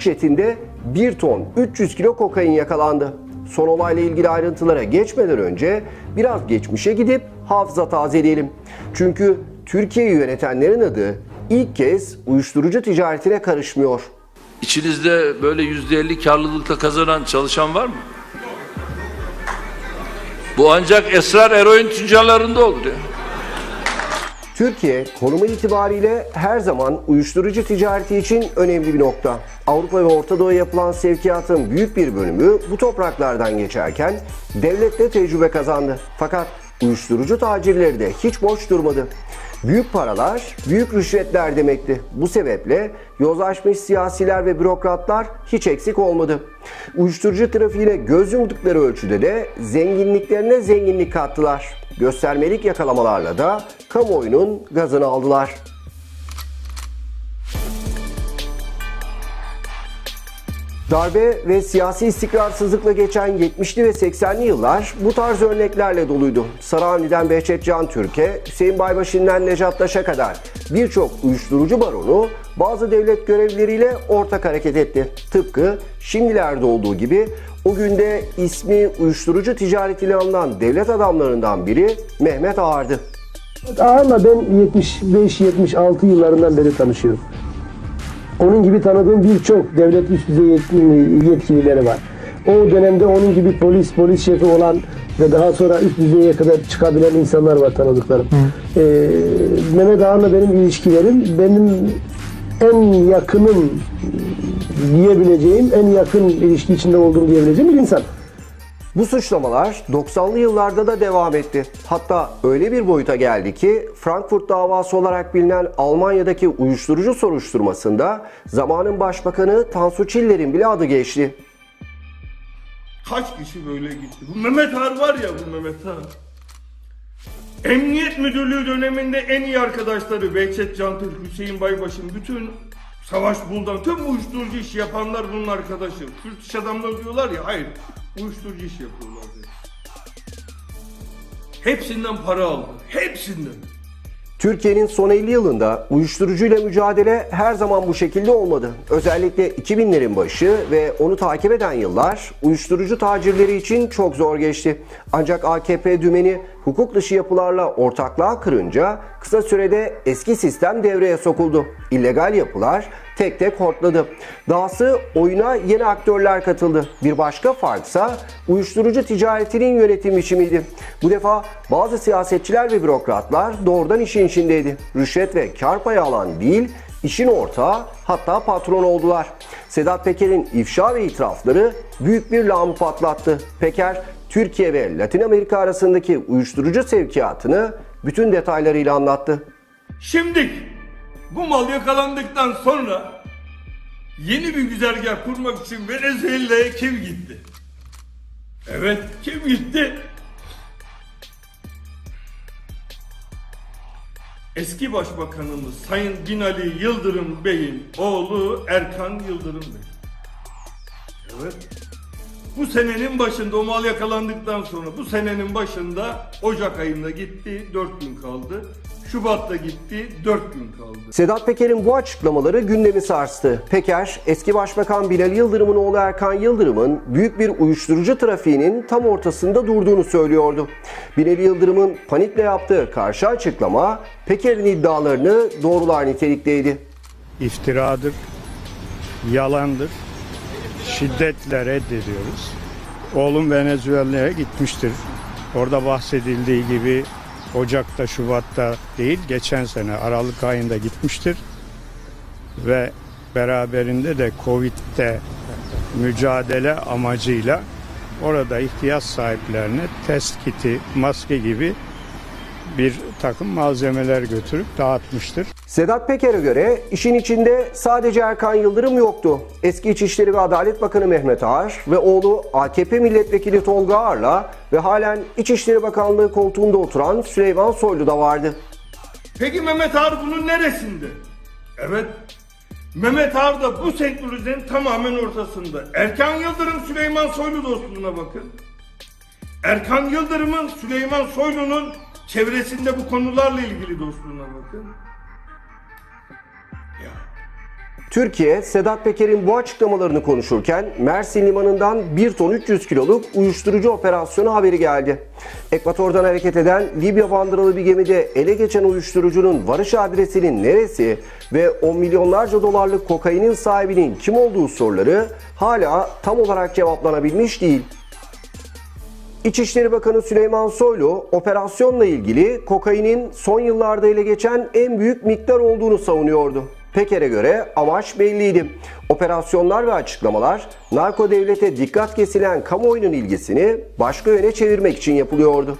Jetinde 1 ton 300 kilo kokain yakalandı. Son olayla ilgili ayrıntılara geçmeden önce biraz geçmişe gidip hafıza tazeleyelim. Çünkü Türkiye'yi yönetenlerin adı ilk kez uyuşturucu ticaretine karışmıyor. İçinizde böyle yüzde elli karlılıkla kazanan çalışan var mı? Bu ancak esrar eroin tüccarlarında olur ya. Türkiye konumu itibariyle her zaman uyuşturucu ticareti için önemli bir nokta. Avrupa ve Orta Doğu'ya yapılan sevkiyatın büyük bir bölümü bu topraklardan geçerken devlet de tecrübe kazandı. Fakat uyuşturucu tacirleri de hiç boş durmadı. Büyük paralar, büyük rüşvetler demekti. Bu sebeple yozlaşmış siyasiler ve bürokratlar hiç eksik olmadı. Uyuşturucu trafiğine göz yumdukları ölçüde de zenginliklerine zenginlik kattılar. Göstermelik yakalamalarla da kamuoyunun gazını aldılar. Darbe ve siyasi istikrarsızlıkla geçen 70'li ve 80'li yıllar bu tarz örneklerle doluydu. Sarıhamli'den Behçet Can Türk'e, Hüseyin Baybaşı'ndan Necat Taş'a kadar birçok uyuşturucu baronu bazı devlet görevlileriyle ortak hareket etti. Tıpkı şimdilerde olduğu gibi o günde ismi uyuşturucu ticaretiyle anılan devlet adamlarından biri Mehmet Ağar'dı. Ağar'la ben 75-76 yıllarından beri tanışıyorum. Onun gibi tanıdığım birçok devlet üst düzey yetkilileri var. O dönemde onun gibi polis, polis şefi olan ve daha sonra üst düzeye kadar çıkabilen insanlar var tanıdıklarım. Ee, Mehmet Ağar'la benim ilişkilerim benim en yakınım diyebileceğim, en yakın ilişki içinde olduğum diyebileceğim bir insan. Bu suçlamalar 90'lı yıllarda da devam etti. Hatta öyle bir boyuta geldi ki Frankfurt davası olarak bilinen Almanya'daki uyuşturucu soruşturmasında zamanın başbakanı Tansu Çiller'in bile adı geçti. Kaç kişi böyle gitti? Bu Mehmet Har var ya bu Mehmet Har. Emniyet Müdürlüğü döneminde en iyi arkadaşları Behçet Cantürk, Hüseyin Baybaş'ın bütün Savaş Buldan tüm uyuşturucu iş yapanlar bunun arkadaşı. Kürt iş adamları diyorlar ya hayır uyuşturucu iş yapıyorlar diyor. Hepsinden para aldı. Hepsinden. Türkiye'nin son 50 yılında uyuşturucuyla mücadele her zaman bu şekilde olmadı. Özellikle 2000'lerin başı ve onu takip eden yıllar uyuşturucu tacirleri için çok zor geçti. Ancak AKP dümeni hukuk dışı yapılarla ortaklığa kırınca kısa sürede eski sistem devreye sokuldu. İllegal yapılar tek tek hortladı. Dahası oyuna yeni aktörler katıldı. Bir başka farksa uyuşturucu ticaretinin yönetim biçimiydi. Bu defa bazı siyasetçiler ve bürokratlar doğrudan işin içindeydi. Rüşvet ve kar payı alan değil, işin ortağı hatta patron oldular. Sedat Peker'in ifşa ve itirafları büyük bir lağımı patlattı. Peker, Türkiye ve Latin Amerika arasındaki uyuşturucu sevkiyatını bütün detaylarıyla anlattı. Şimdi bu mal yakalandıktan sonra yeni bir güzergah kurmak için Venezuela'ya kim gitti? Evet kim gitti? Eski Başbakanımız Sayın Binali Yıldırım Bey'in oğlu Erkan Yıldırım Bey. Evet. Bu senenin başında o mal yakalandıktan sonra bu senenin başında Ocak ayında gitti 4 gün kaldı. Şubat'ta gitti 4 gün kaldı. Sedat Peker'in bu açıklamaları gündemi sarstı. Peker, eski Başbakan Binali Yıldırım'ın oğlu Erkan Yıldırım'ın büyük bir uyuşturucu trafiğinin tam ortasında durduğunu söylüyordu. Binali Yıldırım'ın panikle yaptığı karşı açıklama Peker'in iddialarını doğrular nitelikteydi. iftiradır, yalandır. Şiddetle reddediyoruz. Oğlum Venezuela'ya gitmiştir. Orada bahsedildiği gibi Ocak'ta, Şubat'ta değil, geçen sene Aralık ayında gitmiştir. Ve beraberinde de Covid'de mücadele amacıyla orada ihtiyaç sahiplerine test kiti, maske gibi bir takım malzemeler götürüp dağıtmıştır. Sedat Peker'e göre işin içinde sadece Erkan Yıldırım yoktu. Eski İçişleri ve Adalet Bakanı Mehmet Ağar ve oğlu AKP Milletvekili Tolga Ağar'la ve halen İçişleri Bakanlığı koltuğunda oturan Süleyman Soylu da vardı. Peki Mehmet Ağar bunun neresinde? Evet. Mehmet Ağar da bu senkronizenin tamamen ortasında. Erkan Yıldırım Süleyman Soylu dostluğuna bakın. Erkan Yıldırım'ın Süleyman Soylu'nun çevresinde bu konularla ilgili dostluğuna bakın. Türkiye, Sedat Peker'in bu açıklamalarını konuşurken Mersin Limanı'ndan 1 ton 300 kiloluk uyuşturucu operasyonu haberi geldi. Ekvator'dan hareket eden Libya bandıralı bir gemide ele geçen uyuşturucunun varış adresinin neresi ve on milyonlarca dolarlık kokainin sahibinin kim olduğu soruları hala tam olarak cevaplanabilmiş değil. İçişleri Bakanı Süleyman Soylu operasyonla ilgili kokainin son yıllarda ele geçen en büyük miktar olduğunu savunuyordu. Peker'e göre amaç belliydi. Operasyonlar ve açıklamalar narko devlete dikkat kesilen kamuoyunun ilgisini başka yöne çevirmek için yapılıyordu.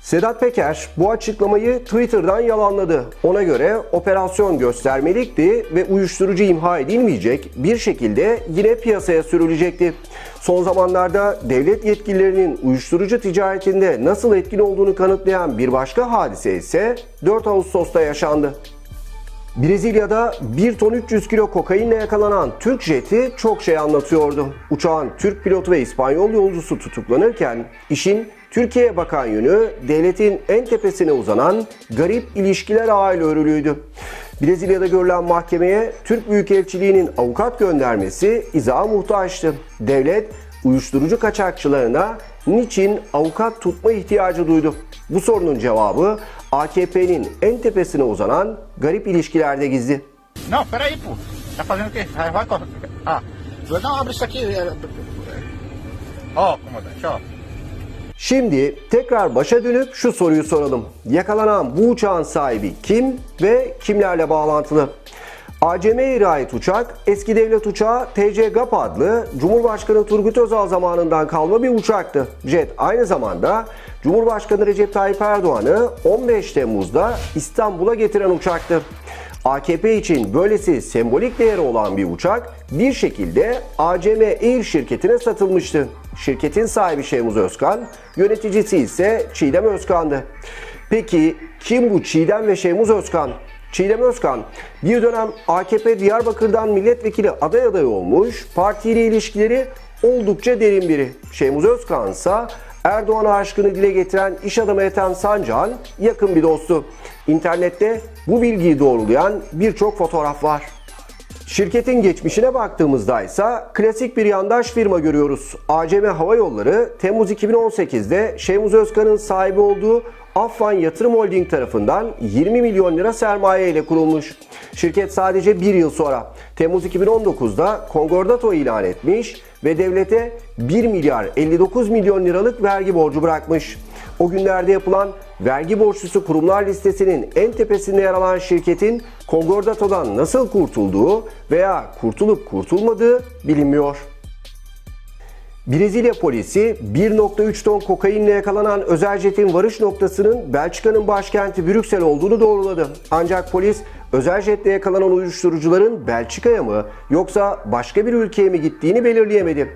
Sedat Peker bu açıklamayı Twitter'dan yalanladı. Ona göre operasyon göstermelikti ve uyuşturucu imha edilmeyecek bir şekilde yine piyasaya sürülecekti. Son zamanlarda devlet yetkililerinin uyuşturucu ticaretinde nasıl etkin olduğunu kanıtlayan bir başka hadise ise 4 Ağustos'ta yaşandı. Brezilya'da 1 ton 300 kilo kokainle yakalanan Türk jeti çok şey anlatıyordu. Uçağın Türk pilotu ve İspanyol yolcusu tutuklanırken işin Türkiye'ye bakan yönü devletin en tepesine uzanan garip ilişkiler ağıyla örülüydü. Brezilya'da görülen mahkemeye Türk Büyükelçiliği'nin avukat göndermesi izaha muhtaçtı. Devlet uyuşturucu kaçakçılarına niçin avukat tutma ihtiyacı duydu? Bu sorunun cevabı AKP'nin en tepesine uzanan garip ilişkilerde gizli. Não, peraí, pô. Tá fazendo o quê? Vai, vai. Ah, não, abre isso aqui. Ó, comandante, ó. Şimdi tekrar başa dönüp şu soruyu soralım. Yakalanan bu uçağın sahibi kim ve kimlerle bağlantılı? ACM'ye ait uçak eski devlet uçağı TC GAP adlı Cumhurbaşkanı Turgut Özal zamanından kalma bir uçaktı. Jet aynı zamanda Cumhurbaşkanı Recep Tayyip Erdoğan'ı 15 Temmuz'da İstanbul'a getiren uçaktı. AKP için böylesi sembolik değeri olan bir uçak bir şekilde ACM Air şirketine satılmıştı. Şirketin sahibi Şemuz Özkan, yöneticisi ise Çiğdem Özkan'dı. Peki kim bu Çiğdem ve Şemuz Özkan? Çiğdem Özkan bir dönem AKP Diyarbakır'dan milletvekili aday adayı olmuş, partiyle ilişkileri oldukça derin biri. Şemuz Özkan ise Erdoğan'a aşkını dile getiren iş adamı Ethem Sancak'ın yakın bir dostu. İnternette bu bilgiyi doğrulayan birçok fotoğraf var. Şirketin geçmişine baktığımızda ise klasik bir yandaş firma görüyoruz. ACM Hava Yolları Temmuz 2018'de Şemuz Özkan'ın sahibi olduğu Affan Yatırım Holding tarafından 20 milyon lira sermaye ile kurulmuş. Şirket sadece bir yıl sonra Temmuz 2019'da Konkordato ilan etmiş ve devlete 1 milyar 59 milyon liralık vergi borcu bırakmış. O günlerde yapılan vergi borçlusu kurumlar listesinin en tepesinde yer alan şirketin Kongordato'dan nasıl kurtulduğu veya kurtulup kurtulmadığı bilinmiyor. Brezilya polisi 1.3 ton kokainle yakalanan özel jetin varış noktasının Belçika'nın başkenti Brüksel olduğunu doğruladı. Ancak polis özel jetle yakalanan uyuşturucuların Belçika'ya mı yoksa başka bir ülkeye mi gittiğini belirleyemedi.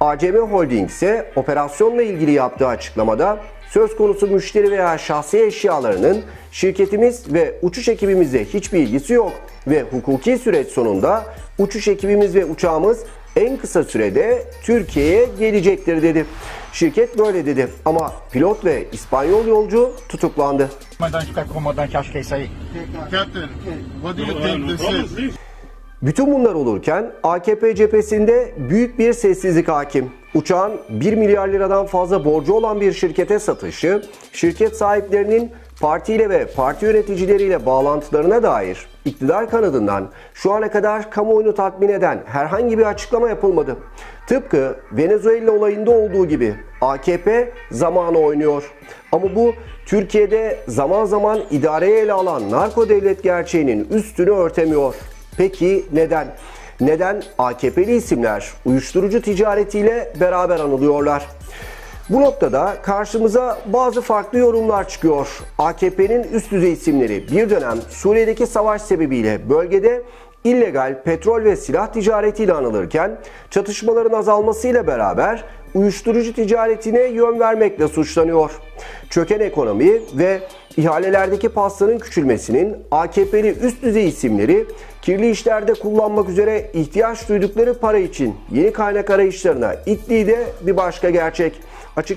ACM Holding ise operasyonla ilgili yaptığı açıklamada söz konusu müşteri veya şahsi eşyalarının şirketimiz ve uçuş ekibimizle hiçbir ilgisi yok ve hukuki süreç sonunda uçuş ekibimiz ve uçağımız en kısa sürede Türkiye'ye gelecektir dedi. Şirket böyle dedi ama pilot ve İspanyol yolcu tutuklandı. Bütün bunlar olurken AKP cephesinde büyük bir sessizlik hakim. Uçağın 1 milyar liradan fazla borcu olan bir şirkete satışı, şirket sahiplerinin partiyle ve parti yöneticileriyle bağlantılarına dair iktidar kanadından şu ana kadar kamuoyunu tatmin eden herhangi bir açıklama yapılmadı. Tıpkı Venezuela olayında olduğu gibi AKP zamanı oynuyor. Ama bu Türkiye'de zaman zaman idareyi ele alan narko devlet gerçeğinin üstünü örtemiyor. Peki neden? Neden AKP'li isimler uyuşturucu ticaretiyle beraber anılıyorlar? Bu noktada karşımıza bazı farklı yorumlar çıkıyor. AKP'nin üst düzey isimleri bir dönem Suriye'deki savaş sebebiyle bölgede illegal petrol ve silah ticaretiyle anılırken çatışmaların azalmasıyla beraber uyuşturucu ticaretine yön vermekle suçlanıyor. Çöken ekonomi ve ihalelerdeki pastanın küçülmesinin AKP'li üst düzey isimleri kirli işlerde kullanmak üzere ihtiyaç duydukları para için yeni kaynak arayışlarına ittiği de bir başka gerçek. but